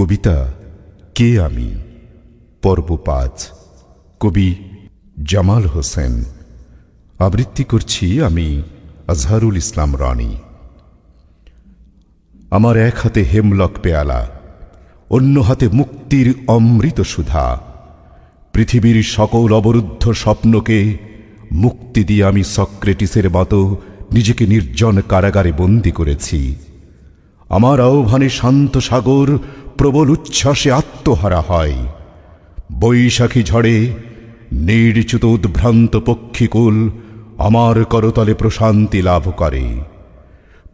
কবিতা কে আমি? পর্ব পাঁচ। কবি জামাল হোসেন। আবৃত্তি করছি আমি আজহারুল ইসলাম রানী। আমার এক হাতে হেমলক পেয়ালা, অন্য হাতে মুক্তির অমৃত সুধা। পৃথিবীর সকল অবরুদ্ধ স্বপ্নকে মুক্তি দিয়ে আমি সক্রেটিসের মতো নিজেকে নির্জন কারাগারে বন্দি করেছি। আমার আহ্বানে শান্ত সাগর প্রবল উচ্ছ্বাসে আত্মহারা হয়। বৈশাখী ঝড়ে নির্চ্যুত উদ্ভ্রান্ত পক্ষীকুল আমার করতলে প্রশান্তি লাভ করে।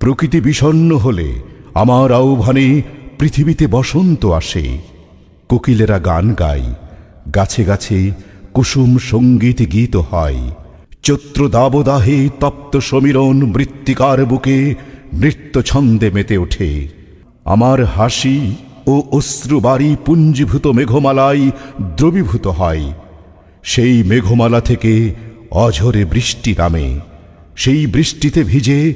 প্রকৃতি বিষণ্ণ হলে আমার আহ্বানে পৃথিবীতে বসন্ত আসে। কোকিলেরা গান গায়, গাছে গাছে কুসুম সংগীত গীত হয়। চৈত্র দাবদাহে তপ্ত সমীরণ মৃত্তিকার বুকে নৃত্য ছন্দে মেতে ওঠে। আমার হাসি ও অশ্রুবাড়ি পুঞ্জীভূত মেঘমালায় দ্রবীভূত হয়। সেই মেঘমালা থেকে অঝরে বৃষ্টি নামে। সেই বৃষ্টিতে ভিজে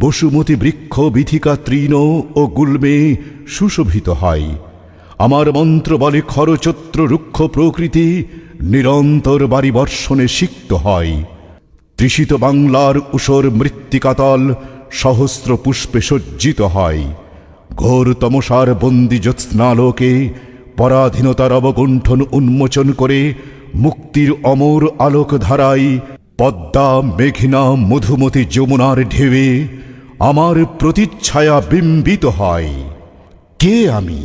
বসুমতী বৃক্ষ বিথিকা তৃণ ও গুল্মে সুশোভিত হয়। আমার মন্ত্র বলে খরচত্র রুক্ষ প্রকৃতি নিরন্তর বাড়ি বর্ষণে সিক্ত হয়। তৃষিত বাংলার উসর মৃত্তিকাতল সহস্র পুষ্পে সজ্জিত হয়। ঘোর তমসার বন্দি জ্যোৎস্নালোকে পরাধীনতার অবগুণ্ঠন উন্মোচন করে মুক্তির অমর আলোক ধারাই পদ্মা, মেঘনা, মধুমতি যমুনার ঢেউয়ে আমার প্রতিচ্ছায়া বিম্বিত হয়। কে আমি?